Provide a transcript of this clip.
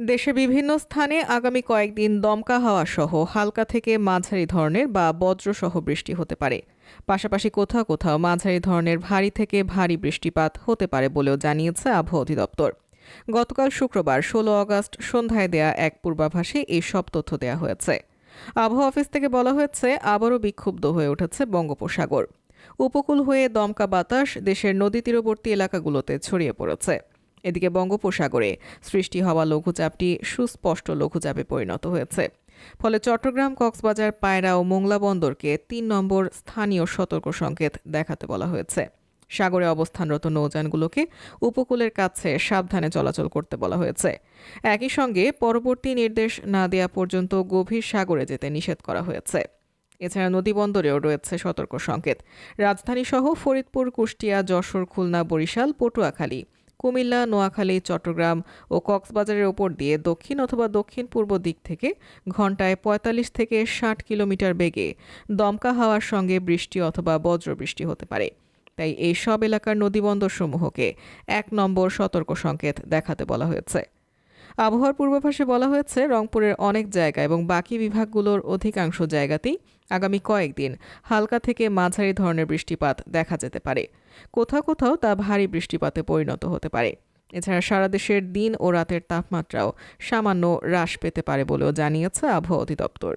দেশের বিভিন্ন স্থানে আগামী কয়েকদিন দমকা হাওয়া সহ হালকা থেকে মাঝারি ধরনের বা বজ্রসহ বৃষ্টি হতে পারে। পাশাপাশি কোথাও কোথাও মাঝারি ধরনের ভারী থেকে ভারী বৃষ্টিপাত হতে পারে বলেও জানিয়েছে আবহাওয়া অধিদপ্তর। গতকাল শুক্রবার ষোলো আগস্ট সন্ধ্যায় দেয়া এক পূর্বাভাসে এই সব তথ্য দেওয়া হয়েছে। আবহাওয়া অফিস থেকে বলা হয়েছে, আবারও বিক্ষুব্ধ হয়ে উঠেছে বঙ্গোপসাগর। উপকূল হয়ে দমকা বাতাস দেশের নদী তীরবর্তী এলাকাগুলোতে ছড়িয়ে পড়েছে। এদিকে বঙ্গোপসাগরে সৃষ্টি হওয়া লঘুচাপটি সুস্পষ্ট লঘুচাপে পরিণত হয়েছে। ফলে চট্টগ্রাম, কক্সবাজার, পায়রা ও মোংলা বন্দরকে তিন নম্বর স্থানীয় সতর্ক সংকেত দেখাতে বলা হয়েছে। সাগরে অবস্থানরত নৌযানগুলোকে উপকূলের কাছে সাবধানে চলাচল করতে বলা হয়েছে। একই সঙ্গে পরবর্তী নির্দেশ না দেওয়া পর্যন্ত গভীর সাগরে যেতে নিষেধ করা হয়েছে। এছাড়া নদীবন্দরেও রয়েছে সতর্ক সংকেত। রাজধানী সহ ফরিদপুর, কুষ্টিয়া, যশোর, খুলনা, বরিশাল, পটুয়াখালী কুমিল্লা, নোয়াখালী, চট্টগ্রাম ও কক্সবাজারের ওপর দিয়ে দক্ষিণ অথবা দক্ষিণ পূর্ব দিক থেকে ঘন্টায় ৪৫ থেকে ষাট কিলোমিটার বেগে দমকা হাওয়ার সঙ্গে বৃষ্টি অথবা বজ্রবৃষ্টি হতে পারে। তাই এই সব এলাকার নদীবন্দরসমূহকে এক নম্বর সতর্ক সংকেত দেখাতে বলা হয়েছে। আবহাওয়ার পূর্বাভাসে বলা হয়েছে, রংপুরের অনেক জায়গা এবং বাকি বিভাগগুলোর অধিকাংশ জায়গাতেই আগামী কয়েকদিন হালকা থেকে মাঝারি ধরনের বৃষ্টিপাত দেখা যেতে পারে। কোথাও কোথাও তা ভারী বৃষ্টিপাতে পরিণত হতে পারে। এছাড়া সারা দেশের দিন ও রাতের তাপমাত্রাও সামান্য হ্রাস পেতে পারে বলেও জানিয়েছে আবহাওয়া অধিদপ্তর।